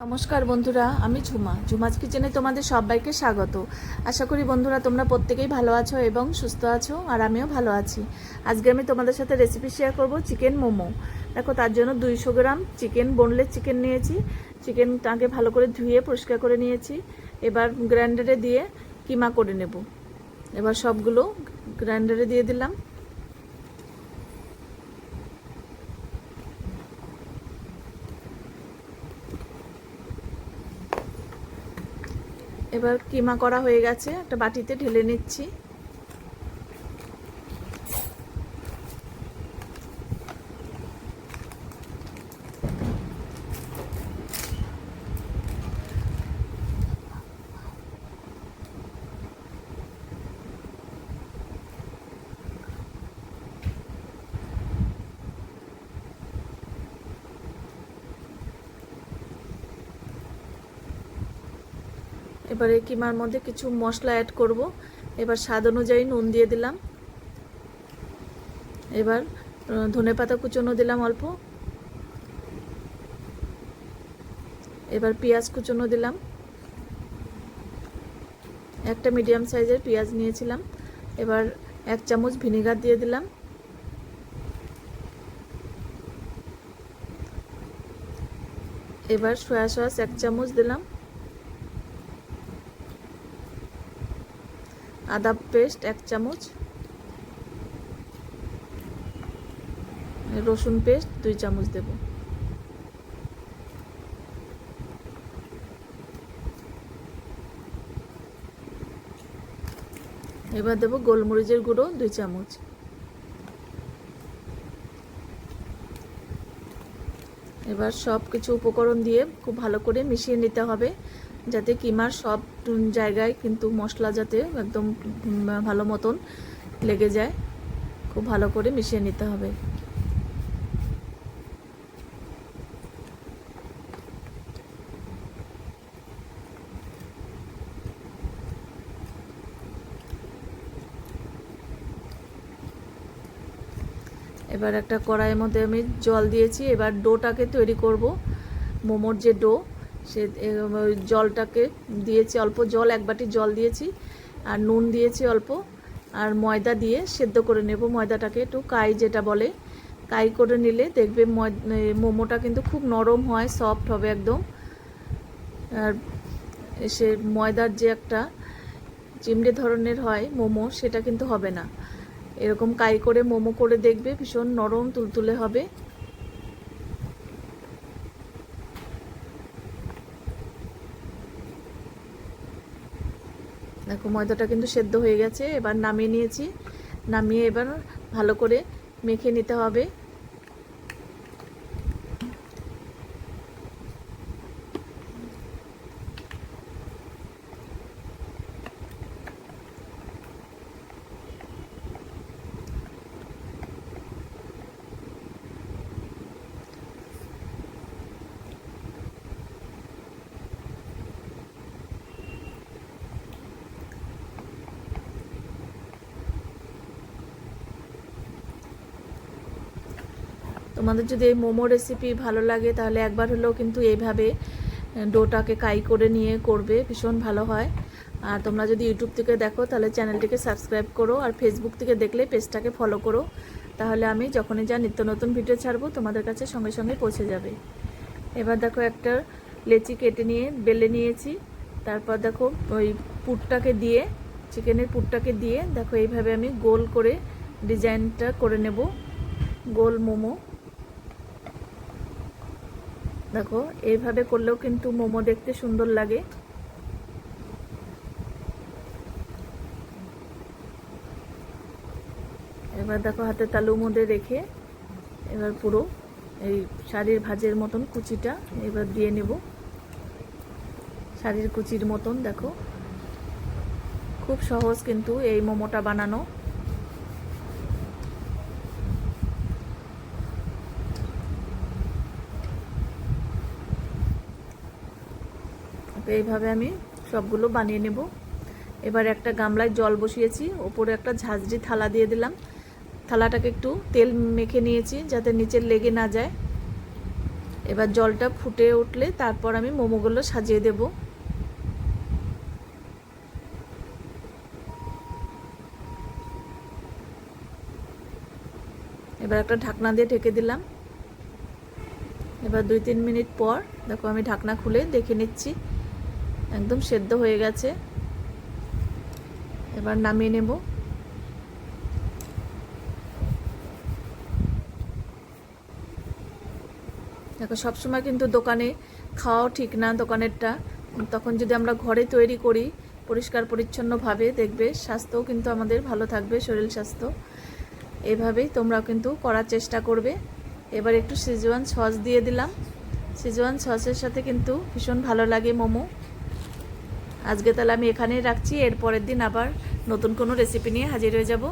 নমস্কার বন্ধুরা, আমি ঝুমা। ঝুমাজ কিচেনে তোমাদের সবাইকে স্বাগত। আশা করি বন্ধুরা তোমরা প্রত্যেকেই ভালো আছো এবং সুস্থ আছো, আর আমিও ভালো আছি। আজকে আমি তোমাদের সাথে রেসিপি শেয়ার করব চিকেন মোমো। দেখো, তার জন্য দুইশো গ্রাম চিকেন বোনলেস চিকেন নিয়েছি। চিকেনটাকে ভালো করে ধুয়ে পরিষ্কার করে নিয়েছি। এবার গ্রাইন্ডারে দিয়ে কিমা করে নেব। এবার সবগুলো গ্রাইন্ডারে দিয়ে দিলাম। এবার কিমা করা হয়ে গেছে একটা বাটিতে ঢেলে নিচ্ছি। এবারে কিমার মধ্যে কিছু মশলা অ্যাড করব। এবার স্বাদ অনুযায়ী নুন দিয়ে দিলাম। এবার ধনে পাতা কুচনো দিলাম অল্প। এবার পেঁয়াজ কুচনো দিলাম। একটা মিডিয়াম সাইজের পেঁয়াজ নিয়েছিলাম। এবার এক চামচ ভিনেগার দিয়ে দিলাম। এবার সয়া সস এক চামচ দিলাম। আদা পেস্ট এক চামচ। রসুন পেস্ট দুই চামচ দেব। এবার দেব গোলমরিচের গুঁড়ো, দুই চামচ। এবার সব কিছু উপকরণ দিয়ে খুব ভালো করে মিশিয়ে নিতে হবে। যাতে কিমার সব জায়গায় কিন্তু মশলা যাতে একদম ভালো মতন লেগে যায়। খুব ভালো করে মিশিয়ে নিতে হবে। এবার একটা কড়াইয়ের মধ্যে আমি জল দিয়েছি। এবার ডোটাকে তৈরি করব। মোমোর যে ডো সে জলটাকে দিয়েছি অল্প জল, এক বাটি জল দিয়েছি, আর নুন দিয়েছি অল্প, আর ময়দা দিয়ে সেদ্ধ করে নেব। ময়দাটাকে একটু কাই যেটা বলে, কাই করে নিলে দেখবে মোমোটা কিন্তু খুব নরম হয় সফট হবে একদম। আর সে ময়দার যে একটা চিমড়ে ধরনের হয় মোমো, সেটা কিন্তু হবে না। এরকম কাই করে মোমো করে দেখবে, ভীষণ নরম, তুলতুলে হবে। দেখো ময়দাটা কিন্তু সেদ্ধ হয়ে গেছে, এবার নামিয়ে নিয়েছি। নামিয়ে এবার ভালো করে মেখে নিতে হবে। তোমাদের যদি এই মোমো রেসিপি ভালো লাগে, তাহলে একবার হলেও কিন্তু এইভাবে ডোটাকে কাই করে নিয়ে করবে, ভীষণ ভালো হয়। আর তোমরা যদি ইউটিউব থেকে দেখো, তাহলে চ্যানেলটিকে সাবস্ক্রাইব করো আর ফেসবুক থেকে দেখলে পেজটাকে ফলো করো। তাহলে আমি যখনই যা নিত্য নতুন ভিডিও ছাড়বো, তোমাদের কাছে সঙ্গে সঙ্গে পৌঁছে যাবে। এবার দেখো একটা লেচি কেটে নিয়ে বেলে নিয়েছি। তারপর দেখো ওই পুরটাকে দিয়ে, চিকেনের পুরটাকে দিয়ে, দেখো এইভাবে আমি গোল করে ডিজাইনটা করে নেব। গোল মোমো। দেখো, এইভাবে করলেও কিন্তু মোমো দেখতে সুন্দর লাগে। এবার দেখো হাতে তালুর মধ্যে রেখে, এবার পুরো এই শাড়ির ভাজের মতন কুচিটা এবার দিয়ে নেব। শাড়ির কুচির মতন, দেখো। খুব সহজ কিন্তু এই মোমোটা বানানো। এইভাবে আমি সবগুলো বানিয়ে নেব। এবার একটা গামলায় জল বসিয়েছি, ওপরে একটা ঝাঁঝরি থালা দিয়ে দিলাম। থালাটাকে একটু তেল মেখে নিয়েছি যাতে নিচে লেগে না যায়। এবার জলটা ফুটে উঠলে তারপর আমি মোমোগুলো সাজিয়ে দেব। এবার একটা ঢাকনা দিয়ে ঢেকে দিলাম। এবার দুই তিন মিনিট পর, দেখো আমি ঢাকনা খুলে দেখে নিচ্ছি। একদম সেদ্ধ হয়ে গেছে। এবার নামিয়ে নেব। দেখো, সবসময় কিন্তু দোকানে খাওয়াও ঠিক না দোকানেরটা। তখন যদি আমরা ঘরে তৈরি করি, পরিষ্কার পরিচ্ছন্নভাবে দেখবে স্বাস্থ্যও কিন্তু আমাদের ভালো থাকবে, শরীর স্বাস্থ্য। এভাবেই তোমরাও কিন্তু করার চেষ্টা করবে। এবার একটু সিজওয়ান সস দিয়ে দিলাম। সিজওয়ান সসের সাথে কিন্তু ভীষণ ভালো লাগে মোমো। আজকে তাহলে আমি এখানেই রাখছি এর পরের দিন আবার নতুন কোনো রেসিপি নিয়ে হাজির হয়ে যাব।